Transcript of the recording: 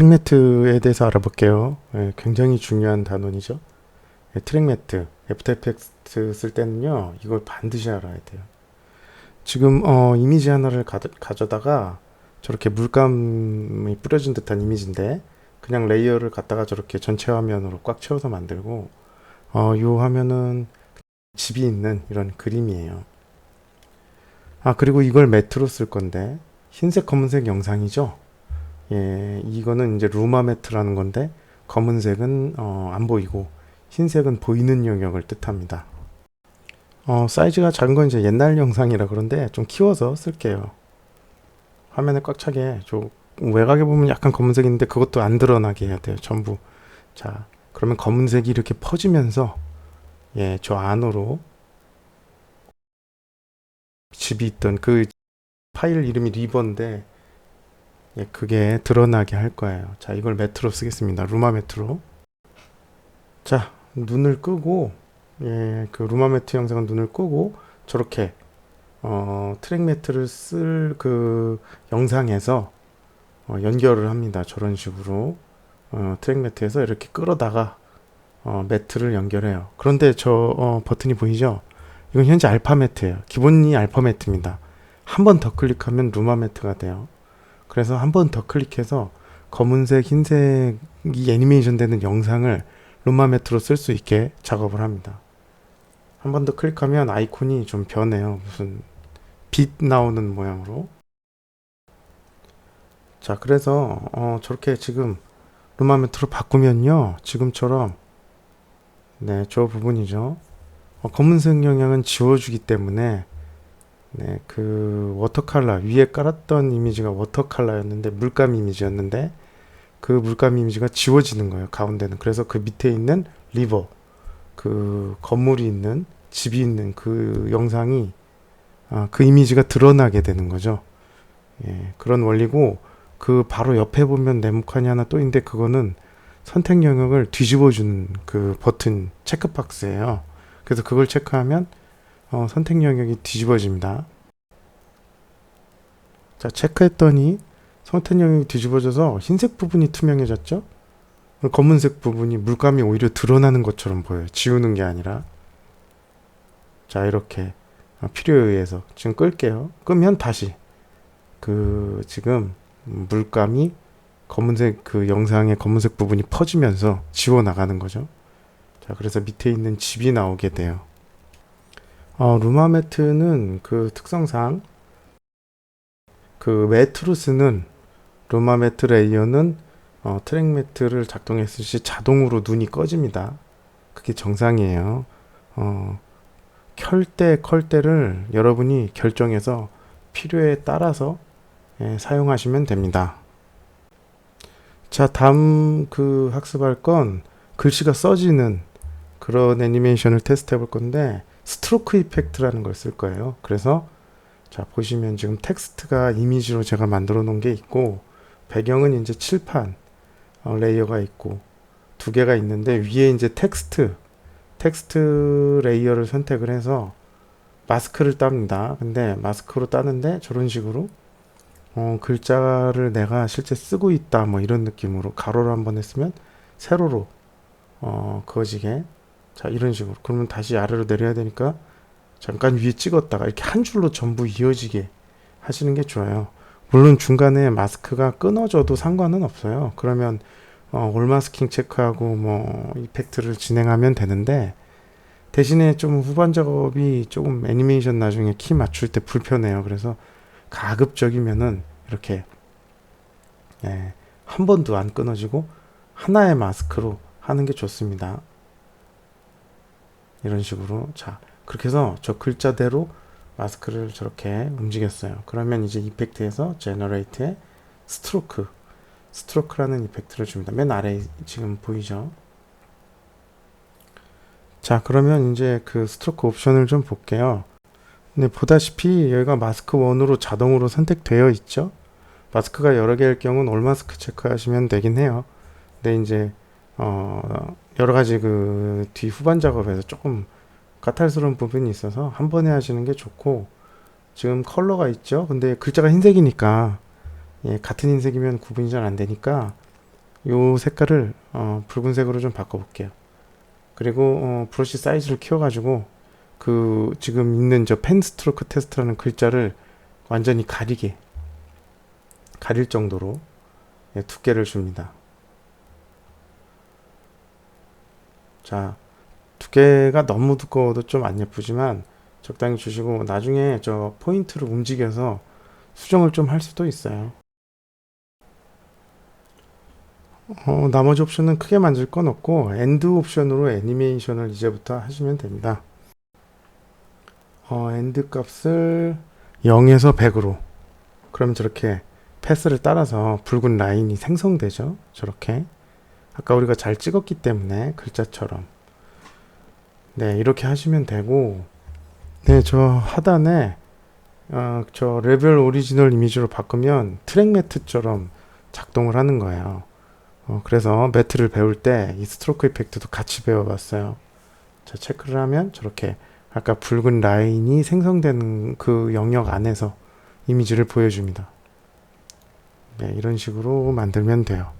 트랙 매트에 대해서 알아볼게요. 예, 굉장히 중요한 단원이죠. 예, 트랙 매트, 애프터 에펙트 쓸 때는요, 이걸 반드시 알아야 돼요. 지금 어, 이미지 하나를 가, 가져 다가 저렇게 물감이 뿌려진 듯한 이미지인데 그냥 레이어를 갖다가 저렇게 전체 화면으로 꽉 채워서 만들고 어, 요 화면은 집이 있는 이런 그림이에요. 아 그리고 이걸 매트로 쓸 건데 흰색 검은색 영상이죠. 예, 이거는 이제 루마 매트라는 건데 검은색은 어, 안 보이고 흰색은 보이는 영역을 뜻합니다. 어, 사이즈가 작은 건 이제 옛날 영상이라 그런데 좀 키워서 쓸게요. 화면에 꽉 차게 저 외곽에 보면 약간 검은색인데 그것도 안 드러나게 해야 돼요. 전부. 자, 그러면 검은색이 이렇게 퍼지면서 예, 저 안으로 집이 있던 그 파일 이름이 리버인데 예, 그게 드러나게 할 거예요. 자, 이걸 매트로 쓰겠습니다. 루마 매트로. 자, 눈을 끄고 예, 그 루마 매트 영상은 눈을 끄고 저렇게 어, 트랙 매트를 쓸 그 영상에서 어, 연결을 합니다. 저런 식으로 어, 트랙 매트에서 이렇게 끌어다가 어, 매트를 연결해요. 그런데 저 어, 버튼이 보이죠? 이건 현재 알파 매트예요. 기본이 알파 매트입니다. 한 번 더 클릭하면 루마 매트가 돼요. 그래서 한 번 더 클릭해서 검은색, 흰색이 애니메이션 되는 영상을 루마 매트로 쓸 수 있게 작업을 합니다. 한 번 더 클릭하면 아이콘이 좀 변해요. 무슨 빛 나오는 모양으로. 자, 그래서 어, 저렇게 지금 루마 매트로 바꾸면요. 지금처럼 네, 저 부분이죠. 어, 검은색 영향은 지워주기 때문에 네, 그 워터 컬러 위에 깔았던 이미지가 워터 컬러였는데 물감 이미지였는데 그 물감 이미지가 지워지는 거예요. 가운데는. 그래서 그 밑에 있는 리버 그 건물이 있는 집이 있는 그 영상이 아, 그 이미지가 드러나게 되는 거죠. 예, 그런 원리고 그 바로 옆에 보면 네모칸이 하나 또 있는데 그거는 선택 영역을 뒤집어 주는 그 버튼 체크박스예요. 그래서 그걸 체크하면 어, 선택 영역이 뒤집어집니다. 자, 체크했더니 선택 영역이 뒤집어져서 흰색 부분이 투명해졌죠? 검은색 부분이 물감이 오히려 드러나는 것처럼 보여요. 지우는 게 아니라. 자, 이렇게 어, 필요에 의해서 지금 끌게요. 끄면 다시 그 지금 물감이 검은색 그 영상의 검은색 부분이 퍼지면서 지워 나가는 거죠. 자, 그래서 밑에 있는 집이 나오게 돼요. 어, 루마 매트는 그 특성상 그 매트로 쓰는 루마 매트 레이어는 어, 트랙 매트를 작동했을 시 자동으로 눈이 꺼집니다. 그게 정상이에요. 어, 켤때 컬 때를 여러분이 결정해서 필요에 따라서 예, 사용하시면 됩니다. 자, 다음 그 학습할 건 글씨가 써지는 그런 애니메이션을 테스트 해볼 건데 스트로크 이펙트라는 걸 쓸 거예요. 그래서 자, 보시면 지금 텍스트가 이미지로 제가 만들어 놓은 게 있고 배경은 이제 칠판 어, 레이어가 있고 두 개가 있는데 위에 이제 텍스트 텍스트 레이어를 선택을 해서 마스크를 땁니다. 근데 마스크로 따는데 저런 식으로 어, 글자를 내가 실제 쓰고 있다 뭐 이런 느낌으로 가로로 한 번 했으면 세로로 어, 그어지게 자 이런 식으로 그러면 다시 아래로 내려야 되니까 잠깐 위에 찍었다가 이렇게 한 줄로 전부 이어지게 하시는 게 좋아요. 물론 중간에 마스크가 끊어져도 상관은 없어요. 그러면 어, 올마스킹 체크하고 뭐 이펙트를 진행하면 되는데 대신에 좀 후반 작업이 조금 애니메이션 나중에 키 맞출 때 불편해요. 그래서 가급적이면은 이렇게 예, 한 번도 안 끊어지고 하나의 마스크로 하는 게 좋습니다. 이런 식으로 자 그렇게 해서 저 글자대로 마스크를 저렇게 움직였어요. 그러면 이제 이펙트에서 제너레이트에 스트로크 스트로크라는 이펙트를 줍니다. 맨 아래 지금 보이죠? 자 그러면 이제 그 스트로크 옵션을 좀 볼게요. 네, 보다시피 여기가 마스크 1으로 자동으로 선택되어 있죠. 마스크가 여러 개일 경우는 올 마스크 체크하시면 되긴 해요. 근데 이제 어, 여러 가지 그 뒤 후반 작업에서 조금 까탈스러운 부분이 있어서 한 번에 하시는 게 좋고 지금 컬러가 있죠. 근데 글자가 흰색이니까 예, 같은 흰색이면 구분이 잘 안 되니까 요 색깔을 어, 붉은색으로 좀 바꿔볼게요. 그리고 어, 브러쉬 사이즈를 키워가지고 그 지금 있는 저 펜 스트로크 테스트라는 글자를 완전히 가리게 가릴 정도로 예, 두께를 줍니다. 자, 두께가 너무 두꺼워도 좀 안 예쁘지만 적당히 주시고 나중에 저 포인트를 움직여서 수정을 좀 할 수도 있어요. 어, 나머지 옵션은 크게 만질 건 없고 엔드 옵션으로 애니메이션을 이제부터 하시면 됩니다. 어, 엔드 값을 0에서 100으로 그럼 저렇게 패스를 따라서 붉은 라인이 생성되죠. 저렇게 아까 우리가 잘 찍었기 때문에 글자처럼 네 이렇게 하시면 되고 네 저 하단에 어, 저 레벨 오리지널 이미지로 바꾸면 트랙 매트처럼 작동을 하는 거예요. 어, 그래서 매트를 배울 때 이 스트로크 이펙트도 같이 배워봤어요. 자, 체크를 하면 저렇게 아까 붉은 라인이 생성되는 그 영역 안에서 이미지를 보여줍니다. 네, 이런 식으로 만들면 돼요.